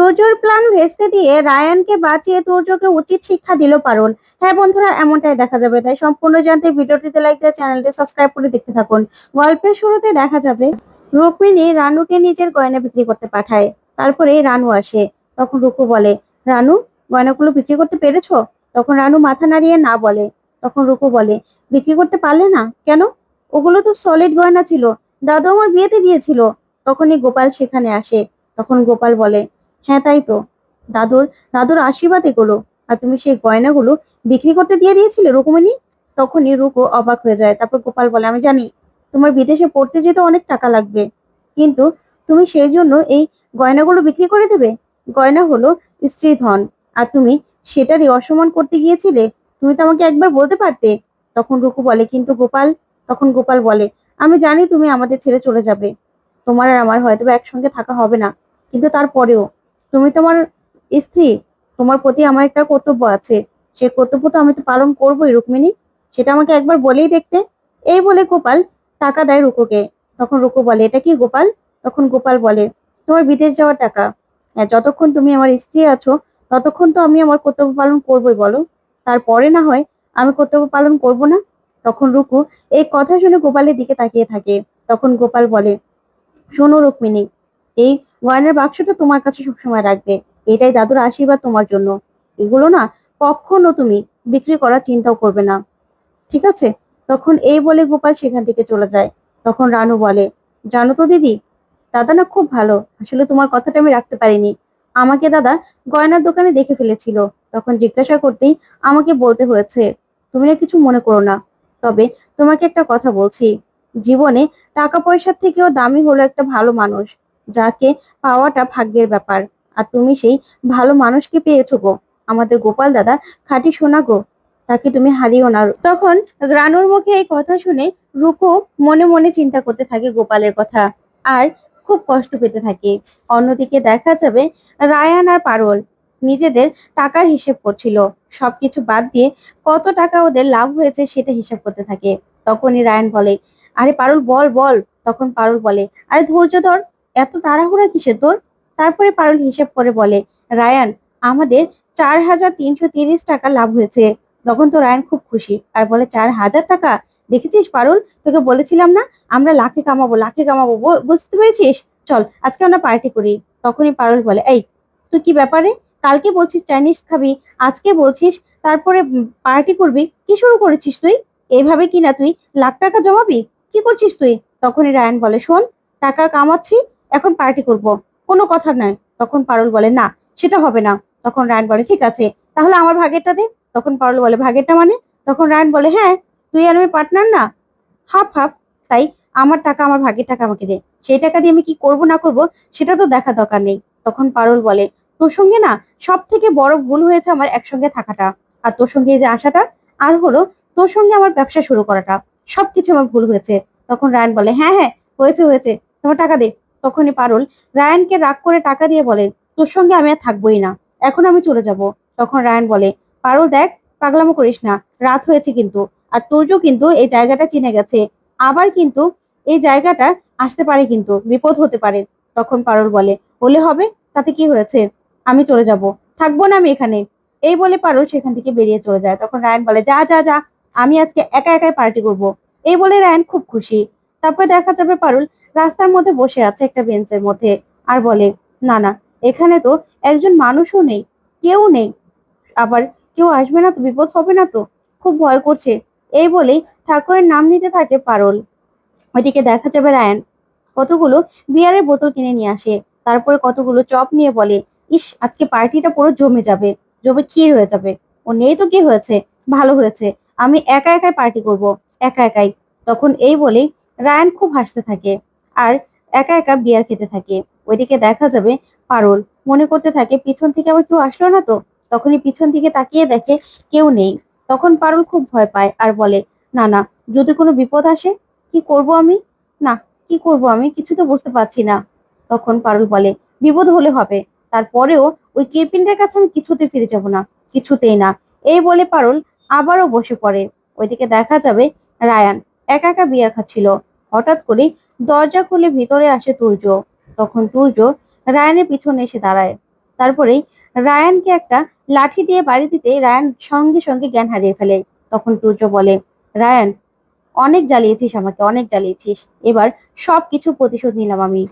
তোজোর plan ভেস্তে দিয়ে রায়ানকে বাঁচিয়ে তোজোকে উচিত শিক্ষা দিল পারুল। হ্যাঁ বন্ধুরা, এমনটাই দেখা যাবে। তাই সম্পূর্ণ জানতে ভিডিওটিতে লাইক দিয়ে চ্যানেলটি সাবস্ক্রাইব করে দেখতে থাকুন। গল্পের শুরুতে দেখা যাবে, রুক্মিণী রানুকে নিজের গয়না বিক্রি করতে পাঠায়। তারপরে রানু আসে। তখন রুকু বলে, রানু, গয়নাগুলো বিক্রি করতে পেরেছ? তখন রানু মাথা নাড়িয়ে না বলে। তখন রুকু বলে, বিক্রি করতে পারলে না? কেন? ওগুলো তো সলিড গয়না ছিল। দাদু আমার বিয়েতে দিয়েছিল। তখনই গোপাল সেখানে আসে। তখন গোপাল বলে হ্যাঁ তাই তো। দাদুর দাদুর আশীর্বাদ এগুলো। আর তুমি সেই গয়নাগুলো বিক্রি করতে দিয়ে দিয়েছিলে রুকুমণি? তখনই রুকু অবাক হয়ে যায়। তারপর গোপাল বলে, আমি জানি, তোমার বিদেশে পড়তে যেতে অনেক টাকা লাগবে। কিন্তু তুমি সেই জন্য এই গয়নাগুলো বিক্রি করে দেবে? গয়না হলো স্ত্রী ধন। আর তুমি সেটারই অসম্মান করতে গিয়েছিলে? তুমি তো আমাকে একবার বলতে পারতে? তখন রুকু বলে, কিন্তু গোপাল, তখন গোপাল বলে, আমি জানি তুমি আমাদের ছেড়ে চলে যাবে। তোমার আর আমার হয়তো একসঙ্গে থাকা হবে না। কিন্তু তারপরেও তুমি তোমার স্ত্রী, তোমার প্রতি আমার একটা কর্তব্য আছে। সেই কর্তব্য তো আমি তো পালন করবোই, রুক্মিণী। সেটা আমাকে একবার বলেই দেখতে। এই বলে গোপাল টাকা দেয় রুকুকে। তখন রুকু বলে, এটা কি গোপাল? তখন গোপাল বলে, তোমার বিদেশ যাওয়ার টাকা। হ্যাঁ যতক্ষণ তুমি আমার স্ত্রী আছো, ততক্ষণ তো আমি আমার কর্তব্য পালন করবোই, বলো। তারপরে না হয় আমি কর্তব্য পালন করব না? তখন রুকু এই কথা শুনে গোপালের দিকে তাকিয়ে থাকে। তখন গোপাল বলে, শোনো রুক্মিণী, এই গয়নার বাক্সটা তোমার কাছে সবসময় রাখবে। এটাই দাদুর আশীর্বাদ তোমার জন্য। এগুলো না কখনো তুমি বিক্রি করার চিন্তাও করবে না। ঠিক আছে? তখন এই বলে গোপাল সেখান থেকে চলে যায়। তখন রানু বলে, জানো তো দিদি, দাদা না খুব ভালো। আসলে তোমার কথাটা আমি রাখতে পারিনি। আমাকে দাদা গয়নার দোকানে দেখে ফেলেছিল। তখন জিজ্ঞাসা করতেই আমাকে বলতে হয়েছে, তুমি না কিছু মনে করো না। তবে তোমাকে একটা কথা বলছি। জীবনে টাকা পয়সার থেকেও দামি হলো একটা ভালো মানুষ। যাকে পাওয়াটা ভাগ্যের ব্যাপার। আর তুমি সেই ভালো মানুষকে পেয়েছ গো। আমাদের গোপাল দাদা, খাঁটি সোনা গো, তাকে তুমি হারিও না। তখন রানুর মুখে এই কথা শুনে রূপো মনে মনে চিন্তা করতে থাকে গোপালের কথা, আর খুব কষ্ট পেতে থাকে। অন্যদিকে দেখা যাবে রায়ান আর পারুল নিজেদের টাকার হিসেব করছিল। সবকিছু বাদ দিয়ে কত টাকা ওদের লাভ হয়েছে সেটা হিসাব করতে থাকে। তখনই রায়ান বলে, আরে পারুল, বল বল। তখন পারুল বলে, আরে ধৈর্য ধর এত তাড়াহুড়া কিসে তোর? তারপরে পারুল হিসেব করে বলে, রায়ান, আমাদের চার হাজার তিনশো তিরিশ টাকা লাভ হয়েছে। তখন তো রায়ান খুব খুশি। আর বলে, চার হাজার টাকা? দেখেছিস পারুল? তোকে বলেছিলাম না? আমরা লাখে কামাবো লাখে কামাবো বুঝতে পেরেছিস? চল, আজকে আমরা পার্টি করি। তখনই পারুল বলে, এই, তুই কি ব্যাপারে? কালকে বলছিস চাইনিজ খাবি, আজকে বলছিস, তারপরে পার্টি করবি, কি শুরু করেছিস তুই? এইভাবে কি না তুই লাখ টাকা জমাবি? কি করছিস তুই? তখনই রায়ান বলে, শোন, টাকা কামাচ্ছি এখন পার্টি করব। কোনো কথা নাই। তখন পারুল বলে, না, সেটা হবে না। তখন রায়ন বলে, ঠিক আছে, তাহলে আমার ভাগেরটা দে। তখন পারুল বলে, ভাগেরটা মানে? তখন রায়ন বলে হ্যাঁ তুই আর আমি পার্টনার না? হাফ হাফ, তাই আমার টাকা, আমার ভাগের টাকা আমাকে দে। সেই টাকা দিয়ে আমি কি করব, না করব, সেটা তো দেখা দরকার নেই। তখন পারুল বলে, তোর সঙ্গে না সব থেকে বড় ভুল হয়েছে আমার একসঙ্গে থাকাটা। আর তোর সঙ্গে যে আসাটা, আর হলো তোর সঙ্গে আমার ব্যবসা শুরু করাটা। সবকিছু আমার ভুল হয়েছে। তখন রায়ন বলে হ্যাঁ হ্যাঁ হয়েছে হয়েছে। তোমার টাকা দে। তখনই পারুল রায়ানকে রাগ করে টাকা দিয়ে বলে, তোর সঙ্গে আমি আর থাকবোই না, এখন আমি চলে যাব। তখন রায়ান বলে, পারুল, দেখ, পাগলামো করিস না, রাত হয়েছে কিন্তু, আর তোজও কিন্তু এই জায়গাটা চিনে গেছে, আবার কিন্তু এই জায়গাটা আসতে পারে কিন্তু, বিপদ হতে পারে। তখন পারুল বলে, হলে হবে, তাতে কি হয়েছে? আমি চলে যাব, থাকব না আমি এখানে। এই বলে পারুল সেখান থেকে বেরিয়ে চলে যায়। তখন রায়ান বলে, যা যা যা, আমি আজকে একা একাই পার্টি করব। এই বলে রায়ান খুব খুশি। তারপর দেখা যাবে পারুল রাস্তার মধ্যে বসে আছে একটা বেঞ্চের মধ্যে আর বলে, না না, এখানে তো একজন মানুষও নেই, কেউ নেই। আবার কেউ আসবে না তো, বিপদ হবে না তো? খুব ভয় করছে। এই বলেই ঠাকুরের নাম নিতে থাকে পারল। ওইদিকে দেখা যাবে রায়ান। কতগুলো বিয়ারের বোতল কিনে নিয়ে আসে। তারপরে কতগুলো চপ নিয়ে বলে, ইস, আজকে পার্টিটা পুরো জমে যাবে, জমে ক্ষীর হয়ে যাবে। ও নেই তো কি হয়েছে? ভালো হয়েছে। আমি একা একাই পার্টি করব, একা একাই। তখন এই বলেই রায়ান খুব হাসতে থাকে। আর একা একা বিয়ার খেতে থাকে। ওইদিকে দেখা যাবে পারুল। মনে করতে থাকে, পিছন থেকে আবার কেউ আসলো না তো? তখনই পিছন দিকে তাকিয়ে দেখে কেউ নেই। তখন পারুল খুব ভয় পায় আর বলে, না না, যদি কোনো বিপদ আসে, কি করব আমি? না, কি করব আমি? কিছু তো বুঝতে পারছি না। তখন পারুল বলে, বিপদ হলে হবে। তারপরেও ওই কিরপিনটার কাছে আমি কিছুতে ফিরে যাব না, কিছুতেই না। এই বলে পারুল আবারও বসে পড়ে। ওইদিকে দেখা যাবে রায়ান একা একা বিয়ার খাচ্ছিল। হঠাৎ করে দরজা খুলে ভিতরে আসে তুর্য। তখন তুর্য রায়ানের পিছনে এসে দাঁড়ায়। তারপরেই রায়ানকে একটা লাঠি দিয়ে বাড়ি দিতে রায়ান সঙ্গে সঙ্গে জ্ঞান হারিয়ে ফেলে। তখন তুর্য বলে, রায়ান, অনেক জ্বালিয়েছিস আমাকে, অনেক জ্বালিয়েছিস। এবার সব কিছু প্রতিশোধ নিলাম আমি।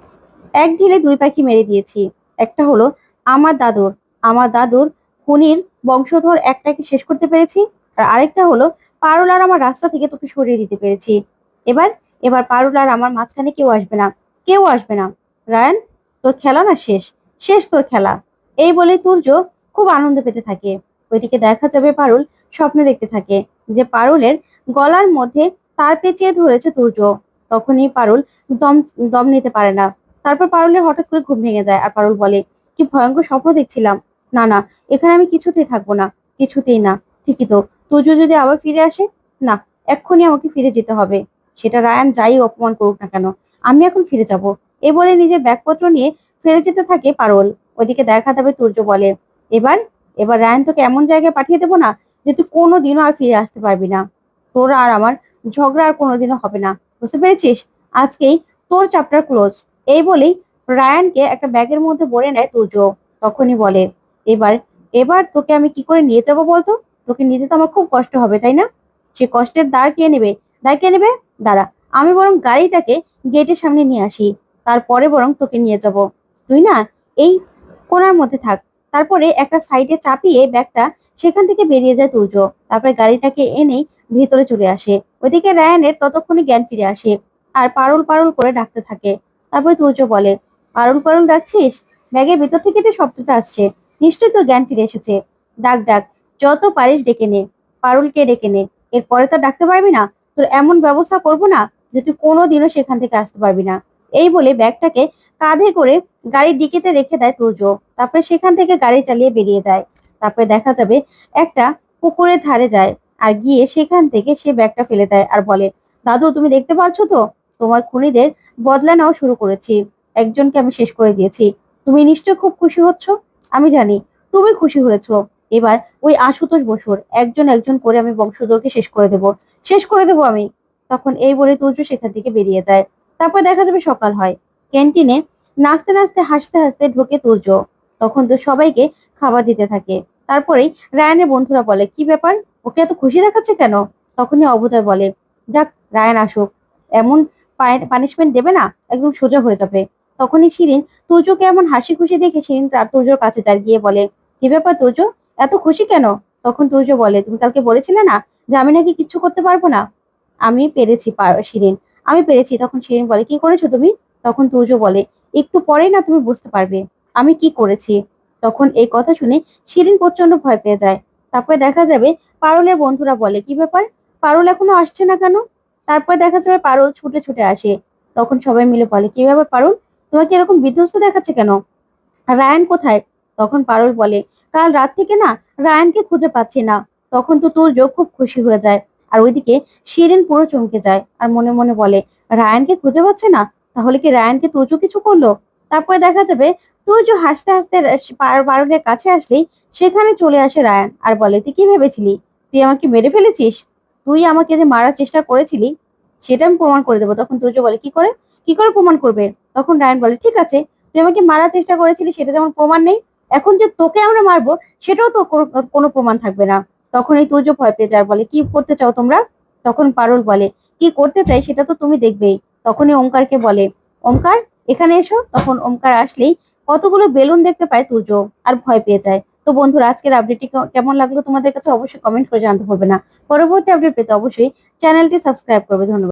এক ঢিলে দুই পাখি মেরে দিয়েছি। একটা হলো আমার দাদুর। আমার দাদুর খুনির বংশধর একটাকে শেষ করতে পেরেছি। আর আরেকটা হলো পারুল আর আমার রাস্তা থেকে তোকে সরিয়ে দিতে পেরেছি। এবার এবার পারুল আর আমার মাঝখানে কেউ আসবে না। কেউ আসবে না। রায়ান, তোর খেলা না শেষ? শেষ তোর খেলা। এই বলে তুর্য খুব আনন্দ পেতে থাকে। ওইদিকে দেখা যাবে পারুল স্বপ্ন দেখতে থাকে যে পারুলের গলার মধ্যে তার পেঁচিয়ে ধরেছে তুর্য। তখনই পারুল দম দম নিতে পারে না। তারপর পারুলের হঠাৎ করে ঘুম ভেঙে যায় আর পারুল বলে, কি ভয়ঙ্কর স্বপ্ন দেখছিলাম। না না, এখানে আমি কিছুতেই থাকব না। কিছুতেই না। ঠিকই তো। তুর্য যদি আবার ফিরে আসে? না, এক্ষুনি আমাকে ফিরে যেতে হবে। সেটা রায়ান যাই অপমান করুক না কেন, আমি এখন ফিরে যাব। এ বলে নিজের ব্যাগপত্র নিয়ে ফিরে যেতে থাকে পারুল। ওইদিকে দেখা যাবে তুর্য বলে, এবার এবার রায়ান তোকে এমন জায়গায় পাঠিয়ে দেবো না যে তুই কোনোদিনও আর ফিরে আসতে পারবি না। তোর আর আমার ঝগড়া আর কোনোদিনও হবে না। বুঝতে পেরেছিস? আজকেই তোর চ্যাপ্টার ক্লোজ এই বলেই রায়ানকে একটা ব্যাগের মধ্যে ভরে নেয় তুর্য তখনই বলে, এবার এবার তোকে আমি কি করে নিয়ে যাব বলতো? তোকে নিতে তো আমার খুব কষ্ট হবে, তাই না? সে কষ্টের দাঁড় কে নেবে? দায় কে নেবে? দাঁড়া, আমি বরং গাড়িটাকে গেটের সামনে নিয়ে আসি, তারপরে বরং তোকে নিয়ে যাব। তুই না এই কোনার মধ্যে থাক। তারপরে একটা সাইডে চাপিয়ে ব্যাগটা সেখান থেকে বেরিয়ে যায় তুর্য। তারপরে গাড়িটাকে এনেই ভিতরে চলে আসে। ওইদিকে রায়ানের ততক্ষণে জ্ঞান ফিরে আসে আর পারুল পারুল করে ডাকতে থাকে। তারপরে তুর্য বলে, পারুল পারুল ডাকছিস? ব্যাগের ভিতর থেকে তো শব্দটা আসছে, নিশ্চয়ই তোর জ্ঞান ফিরে এসেছে। ডাক ডাক, যত পারিস ডেকে নে। পারুলকে ডেকে নে। এরপরে তো ডাকতে পারবি না। তোর এমন ব্যবস্থা করব না যে তুই কোনোদিনও সেখান থেকে আসতে পারবি না। এই বলে ব্যাগটাকে কাঁধে করে গাড়ির ডিকিতে রেখে দেয় তুর্য তারপরে সেখান থেকে গাড়ি চালিয়ে বেরিয়ে যায়। তারপরে দেখা যাবে একটা পুকুরের ধারে যায় আর গিয়ে সেখান থেকে সে ব্যাগটা ফেলে দেয় আর বলে, দাদু, তুমি দেখতে পাচ্ছ তো? তোমার খুনিদের বদলা নেওয়া শুরু করেছি। একজনকে আমি শেষ করে দিয়েছি। তুমি নিশ্চয় খুব খুশি হচ্ছ? আমি জানি, তুমি খুশি হয়েছো। এবার ওই আশুতোষ বসুর একজন একজন করে আমি বংশধরকে শেষ করে দেব। শেষ করে দেবো আমি। তখন এই বলে তুর্য সেখান থেকে বেরিয়ে যায়। তারপর দেখা যাবে সকাল হয়। ক্যান্টিনে নাচতে নাচতে হাসতে হাসতে ঢোকে তুর্য তখন তো সবাইকে খাবার দিতে থাকে। তারপরেই রায়ানের বন্ধুরা বলে, কি ব্যাপার? ওকে এত খুশি দেখাচ্ছে কেন? তখনই অবদয় বলে, যাক, রায়ান আসুক। এমন পানিশমেন্ট দেবে না, একদম সোজা হয়ে যাবে। তখনই শিরিন তুর্যকে এমন হাসি খুশি দেখে শিরিন তার তুর্যর কাছে যার গিয়ে বলে, কি ব্যাপার তুর্য এত খুশি কেন? তখন তুর্য বলে, তুমি কালকে বলেছিলে না যে আমি নাকি কিচ্ছু করতে পারব না। আমি পেরেছি শিরিন। আমি পেরেছি। তখন শিরিন বলে, কি করেছ তুমি? তখন তুর্য বলে, একটু পরেই না তুমি বুঝতে পারবে, আমি কি করেছি? তখন এই কথা শুনে শিরিন প্রচণ্ড ভয় পেয়ে যায়। তারপরে দেখা যাবে পারুলের বন্ধুরা বলে, কি ব্যাপার? পারুল এখনও আসছে না কেন? তারপর দেখা যাবে পারুল ছুটে ছুটে আসে। তখন সবাই মিলে বলে, কি ব্যাপার পারুল? তোমাকে এরকম বিধ্বস্ত দেখাচ্ছে কেন? রায়ান কোথায়? তখন পারুল বলে, কাল রাত থেকে না রায়ানকে খুঁজে পাচ্ছি না। তখন তো তোর যোগ খুব খুশি হয়ে যায়। আর ওইদিকে শিরিন পুরো চমকে যায় আর মনে মনে বলে, রায়ানকে খুঁজে পাচ্ছে না? তাহলে কি রায়ানকে তুজো কিছু করল? তারপরে দেখা যাবে তুজো হাসতে হাসতে পারুলের কাছে আসলেই সেখানে চলে আসে রায়ান আর বলে, তুই কি ভেবেছিলি? তুই আমাকে মেরে ফেলেছিস? তুই আমাকে যে মারার চেষ্টা করেছিলি, সেটা আমি প্রমাণ করে দেবো। তখন তুজো বলে, কি করে? কি করে প্রমাণ করবে? তখন রায়ান বলে, ঠিক আছে, তুই আমাকে মারার চেষ্টা করেছিলি, সেটা যেমন প্রমাণ নেই। এখন যে তোকে আমরা মারবো, সেটাও তো কোনো প্রমাণ থাকবে না। তখন এই তুর্য ভয় পেয়ে যায়, বলে, কি করতে চাও তোমরা? তখন পারুল বলে, কি করতে চাই সেটা তো তুমি দেখবেই। তখনই ওমকারকে বলে, ওমকার, এখানে এসো। তখন ওমকার আসলেই কতগুলো বেলুন দেখতে পায় তুর্য আর ভয় পেয়ে যায়। তো বন্ধুরা, আজকের আপডেটটি কেমন লাগল তোমাদের কাছে অবশ্যই কমেন্ট করে জানতে হবে না। পরবর্তী আপডেট পেতে অবশ্যই চ্যানেলটি সাবস্ক্রাইব করবে। ধন্যবাদ।